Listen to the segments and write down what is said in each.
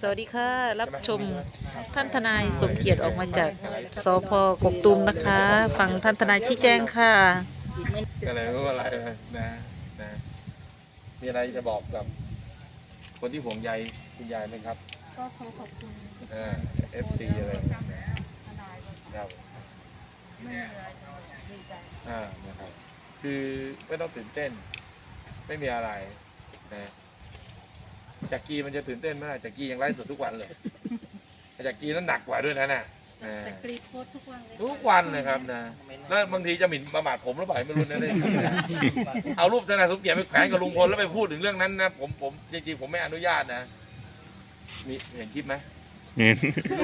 สวัสดีค่ะ รับชมท่านทนายสมเกียรติออกมาจากสพกกตุมนะคะ ฟังท่านทนายชี้แจงค่ะก็เลยรู้อะไรนะนะ มีอะไรจะบอกกับ คนที่ห่วงใยคุณยายไหมครับ ก็ขอขอบคุณเอฟซีอะไรอย่างเงี้ยนะทนายด้วยครับไม่มีอะไรดีใจอ่านะครับคือไม่ต้องตื่นเต้น ไม่มีอะไรนะ จากกีมันจะตื่นเต้นไหมล่ะจากกียังไลฟ์สดทุกวันเลยแต่จากกีนั้นหนักกว่าด้วยนะน่ะนะแต่กรีดโพสต์ทุกวันเลยทุกวันนะครับนะแล้วบางทีจะหมิ่นประมาทผมหรือเปล่าไม่รู้นะได้ที่นะเอารูปทนายสมเกียรติไปแขวนกับลุงพลแล้วไปพูดถึงเรื่องนั้นนะผมผมจริงๆผมไม่อนุญาตนะมีเห็นคลิปไหม รู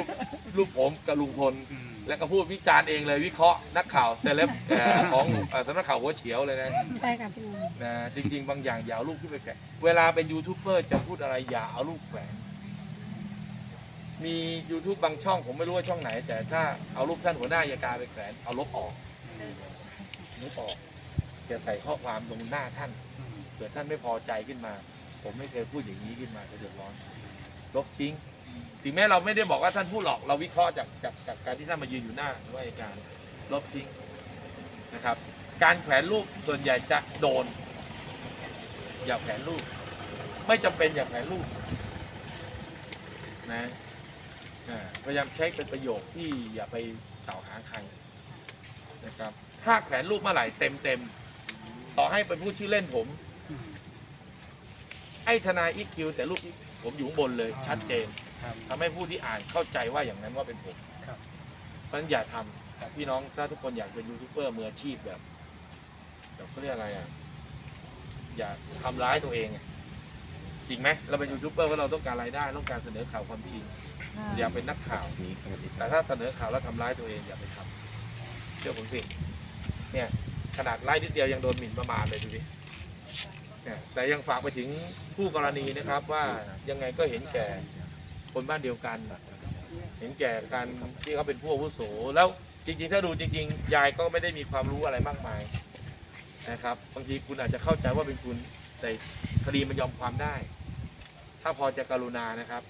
ปรูปผมกับลุงพล แล้วก็พูดวิจารณ์เองเลยวิเคราะห์นักข่าวเซเลบเอ่อของเอ่อสำนักข่าวหัวเฉียวเลยนะใช่ค่ะพี่นะจริง ๆ บางอย่างอย่าเอารูปขึ้นไปแขวนเวลาเป็นยูทูบเบอร์จะพูดอะไรอย่าเอารูปแขวนมี YouTube บางช่องผมไม่รู้ว่าช่องไหน แต่ถ้าเอารูปท่านหัวหน้าอัยการไปแขวนเอาลบออกลบออกอย่าใส่ข้อความตรงหน้าท่านเผื่อท่านไม่พอใจขึ้นมา ผมไม่เคยพูดอย่างนี้ขึ้นมาจะเดือดร้อนลบทิ้ง ถึงแม้เราไม่ได้บอกว่าท่านพูดหรอกเราวิเคราะห์จากจากจากการที่ท่านมายืนอยู่หน้าว่าอัยการลบทิ้งนะครับ การแขวนรูปส่วนใหญ่จะโดน อย่าแขวนรูป ไม่จำเป็นอย่าแขวนรูปนะพยายามใช้เป็นประโยคที่อย่าไปกล่าวหาใครนะครับ ถ้าแขวนรูปเมื่อไหร่เต็มเต็มต่อให้ไปพูดชื่อเล่นผม ไอ้ทนายอีคิวแต่รูปผมอยู่ข้างบนเลย ชัดเจน ทำให้ผู้ที่อ่านเข้าใจว่าอย่างนั้นว่าเป็นผมครับเพราะฉะนั้นอย่าทำพี่น้องถ้าทุกคนอยากเป็นยูทูบเบอร์มืออาชีพแบบแบบเขาเรียกอะไรอะอย่าทำร้ายตัวเองอะจริงไหมเราเป็นยูทูบเบอร์ว่าเราต้องการรายได้ต้องการเสนอข่าวความจริงอย่าเป็นนักข่าวแต่ถ้าเสนอข่าวแล้วทำร้ายตัวเองอย่าไปทำเชื่อผมสิเนี่ยขนาดไล่นิดเดียวยังโดนหมิ่นประมาทเลยดูดิเนี่ยแต่ยังฝากไปถึงผู้กรณีนะครับว่ายังไงก็เห็นแก่ คนบ้านเดียวกันเห็นแก่การที่เขาเป็นผู้อาวุโสแล้วจริง ๆ ถ้าดูจริง ๆ ยายก็ไม่ได้มีความรู้อะไรมากมายนะครับบางทีคุณอาจจะเข้าใจว่าเป็นคุณแต่คดีมันยอมความได้ ถ้าพอจะกรุณานะครับ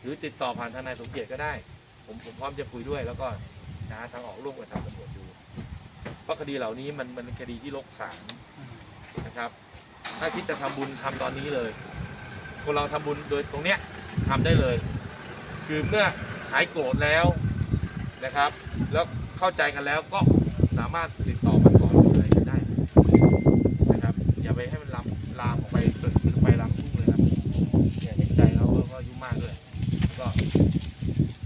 หรือติดต่อผ่านทนายสมเกียรติก็ได้ ผมผมพร้อมจะคุยด้วย แล้วก็หาทางออกร่วมกับทางตำรวจดูเพราะคดีเหล่านี้มันมันคดีที่ลกศาลนะครับ ถ้าคิดจะทำบุญทำตอนนี้เลย คนเราทำบุญโดยตรงเนี้ย ทำได้เลย คือเมื่อหายโกรธแล้วนะครับ แล้วเข้าใจกันแล้วก็สามารถติดต่อมาขออะไรกันได้นะครับ อย่าไปให้มันลามลามออกไปจนถึงไปลามทุ่งเลยครับเนี่ยเห็นใจเราก็อายุมากด้วยแล้วก็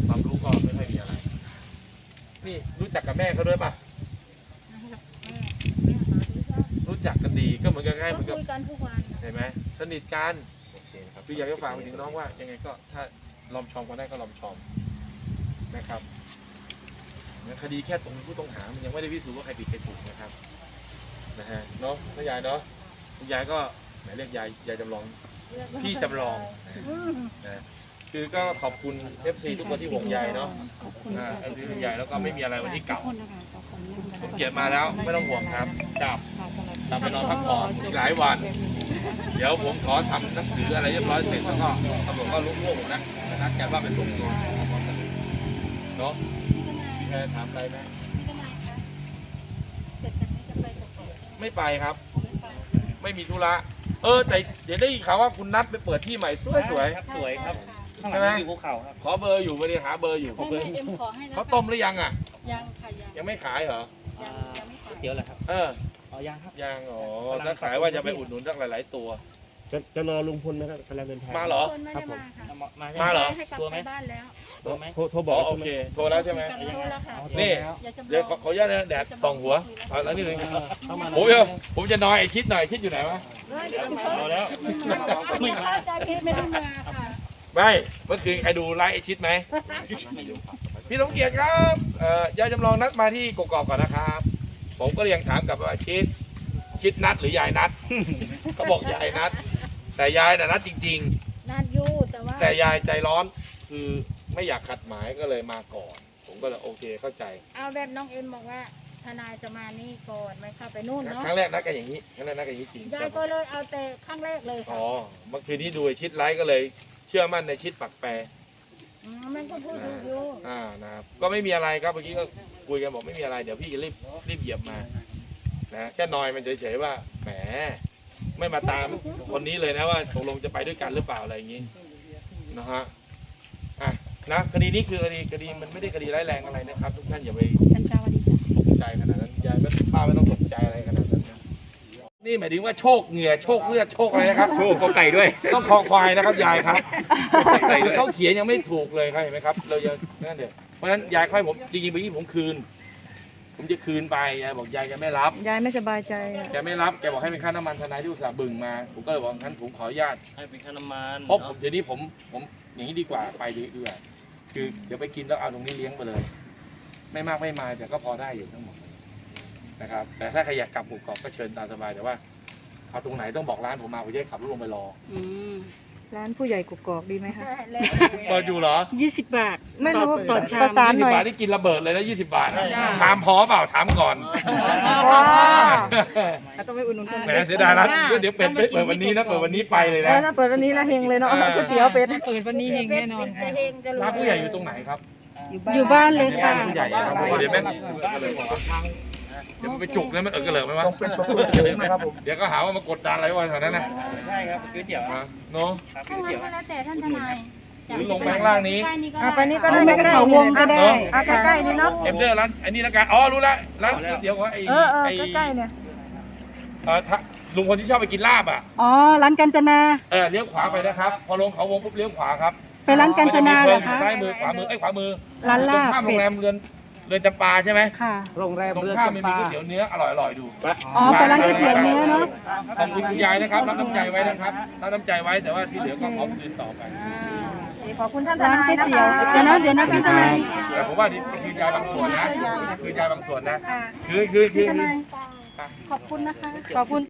ความรู้ก็ไม่ค่อยมีอะไร นี่รู้จักกับแม่เขาด้วยป่ะแม่แม่หาที่ชอบรู้จักกันดีก็เหมือนกันใกล้เหมืก็อนกับคุยกันทุกวันเห็นไหมสนิทกันโอเคครับคืออยากจะฝากไปถึงน้องว่า ยังไงก็ถ้าลอมชอมก็ได้ก็ลอมชอมนะครับเนี่ยคดีแค่ตรงผู้ต้องหา มันยังไม่ได้พิสูจน์ว่าใครผิดใครถูกนะครับ นะฮะเนาะน้ายายเนาะคุณยายก็ไหนเรียกยายยายจำลอง พี่จำลองอืมนะคือก็ขอบคุณ FC ทุกคนที่ห่วงใยเนาะขอบคุณอ่า FC ห่วงใยแล้วก็ไม่มีอะไรวันที่เก่าขอบคุณนะคะขอบคุณนะคะผมเกียรติมาแล้วไม่ต้องห่วงครับจับค่ะสำหรับกลับไปนอนพักผ่อนอีกหลายวัน เดี๋ยวผมขอทำหนังสืออะไรเรียบร้อยเสร็จแล้วก็ตำรวจก็ลุกโลกผมนะนัดกันว่าเป็นส่งตัวเนาะมีใครถามอะไรไหมพี่ทนายคะเสร็จจากนี้จะไปกบฏไม่ไปครับไม่ไปไม่มีธุระเออแต่เดี๋ยวได้ยินข่าวว่าคุณนัดไปเปิดที่ใหม่สวยสวยครับสวยครับใช่ข้างหลังอยู่ภูเขาครับๆขอเบอร์อยู่ไม่ได้หาเบอร์อยู่ใช่ค่ะให้ให้เอ็มขอให้แล้วเขาต้มหรือยังอะยังค่ะยังยังไม่ขายเหรอ ยังยังไม่ขายเดี๋ยวแหละครับเอออ๋อยังครับยังอ๋อถ้าขายว่าจะไปอุดหนุนสักหลาย ๆ ตัว จะจะรอลุงพลไหมครับกำลังเดินทางมาเหรอ คนไม่ได้มาค่ะมามามาเหรอ ให้กลับตัวไหไปมบ้านแล้วตัวไหม โทรโทรบอ๋ออกโอใช่ไหมเค โทรแล้วใช่ไหม กันโทรแล้วค่ะนี่ อย่าจำลองเดี๋ยวขอขออนุญาตนะแดดส่องหัวเอาแล้วนี่เลยเข้ามาผมจะผมจะนอยไอชิดหน่อยชิดอยู่ไหนวะเอาแล้วไม่มาใจเพชรไม่ได้มาค่ะ ไม่เมื่อคืนใครดูไลฟ์ไอชิดไหมไม่รู้ครับ พี่สมเกียรติครับเอ่อยายจำลองนัดมาที่กกอกก่อนนะครับ ผมก็เรียงถามกลับว่าชิดชิดนัดหรือยายนัด ก็บอกยายนัด แต่ยายน่ะนัดจริงนัดอยู่แต่ว่าๆ แต่ยายใจร้อนคือไม่อยากขัดหมายก็เลยมาก่อน ผมก็เลยโอเคเข้าใจ เอาแบบน้องเอ็มบอกว่าทนายจะมานี่ก่อนไม่เข้าไปนู่นเนาะครั้งแรกนัดกันอย่างนี้ครั้งแรกนัดกันอย่างนี้จริงยายก็เลยเอาแต่ครั้งแรกเลยค่ะอ๋อเมื่อคืนนี้ดูไอชิดไลฟ์ก็เลย เชื่อมั่นในชิดปักแปร อืมมันก็พูดถูกอยู่อ่านะครับก็ไม่มีอะไรครับเมื่อกี้ก็คุยกันบอกไม่มีอะไรเดี๋ยวพี่จะรีบรีบเหยียบมานะแค่นอยมันเฉยๆว่าแหมไม่มาตามคนนี้เลยนะว่าตกลงจะไปด้วยกันหรือเปล่าอะไรอย่างนี้นะฮะอะนะคดีนี้คือคดีคดีมันไม่ได้คดีร้ายแรงอะไรนะครับ ทุกท่านอย่าไปท่านเจ้าวัดีจ้ะ ตกใจขนาดนั้นยายไม่ป้าไม่ต้องตกใจอะไรขนาดนั้นนะ นี่หมายถึงว่าโชคเหงื่อโชคเลือดโชคอะไรนะครับ โชคก็ไก่ด้วย ต้องคอควายนะครับยายครับเขาเขียนยังไม่ถูกเลยครับเห็นไหมครับ เรายังนั่นเดี๋ยวเพราะฉะนั้นยายค่อยผมจริงๆเมื่อกี้ผมคืน ผมจะคืนไปยายบอกยายแกไม่รับยายไม่สบายใจอะแกไม่รับแกบอกให้เป็นค่าน้ำมันทนายที่อุตส่าห์บึงมาผมก็เลยบอกงั้นผมขออนุญาตให้เป็นค่าน้ำมันเพราะผมเดี๋ยวนี้ผมผมอย่างนี้ดีกว่าไปดีดีกว่าคือเดี๋ยวไปกินแล้วเอาตรงนี้เลี้ยงไปเลย ไม่มากไม่มายแต่ก็พอได้อยู่ทั้งหมด นะครับ แต่ถ้าใครอยากกลับหมู่เกาะก็เชิญตามสบายแต่ว่าเอาตรงไหนต้องบอกร้านผมมาผมจะได้ขับรถลงไปรอร้านผู้ใหญ่กุกกอกดีไหมคะเปิดอยู่เหรอยี่สิบบาท ไม่รู้ต่ต่ออชาชามมประสานยี่หสิน่อยบาทนี่กินระเบิดเลยนะยี่สิบาทอะใช่ชามพอเปล่าถามก่อนว้าต้องไปอุ่นนุ่นแหมเสียดายร้านเดี๋ยวเปิดเปิดวันนี้นะเปิดวันนี้ไปเลยแล้นะวถ้าเปิดวันนี้ละเฮงเลยเนาะเออก๋วยเตี๋ยวเป็ดเปิดวันนี้เฮงแน่นอนค่ะร้านผู้ใหญ่อยู่ตรงไหนครับ อยู่บ้านเลยค่ะร้านผู้ใหญ่ครับเพราะเดี๋ยวแม่ง เออเลยบอกว่าทางเดี๋ยวมันไปจุกแล้วมันเออกระเหลิกไหมวะเดี๋ยวก็หาว่ามันกดดันอะไรวะแถวนั้นนะใช่ครับก๋วยเตี๋ยวอะเนาะครับก๋ถ้าวยงั้นเตี๋ยวก็แล้วแต่ท่านทนายหรือลงไปข้างล่างนี้ ใกล้นี้ก็อะได้ไปนี่ก็ได้ใกล้เขาๆวงก็ได้อะใกล้ๆนี่เนาะ เอ็มเดอร์ร้านอันนี้ละกันอ๋อรู้แล้วร้านก๋วยเตี๋ยวของไอ้เออเออไอ้ใกล้ๆเนี่ย เออถ้าลุงคนที่ชอบไปกินลาบอะอ๋อ ร้านกัญจนา เออเลี้ยวขวาไปนะครับ พอลงเขาวงปุ๊บเลี้ยวขวาครับไปร้านกัญจนาเหรอคะ ซ้ายมือขวามือไอ้ยขวามือร้านลาบตรงข้ามโรเป็งด แรมเรือน เรือนจำปาใช่ไหมค่ะ โรงแรมตรงเรือข้ามมันจำมีปาก๋วยเตี๋ยวเนื้ออร่อยอร่อยๆดูอ๋อไปร้านก๋วยเตี๋ยวเนื้อเนาะ ขอบคุณคุณยายนะครับรับน้ำใจไว้นะครับรับน้ำใจไว้แต่ว่าที่เหลือก็ขอคืนต่อไป ขอบคุณท่านทร้านนายก๋วยนะเตี๋ยวคะเดี๋ยวนะเดี๋ยวนะท่านทนาย แต่ผมว่านี่คือยายบางส่วนนะคือยายบางส่วนนะ คือคือคือพี่ทนายขอบคุณนะคะ ขอบคุณ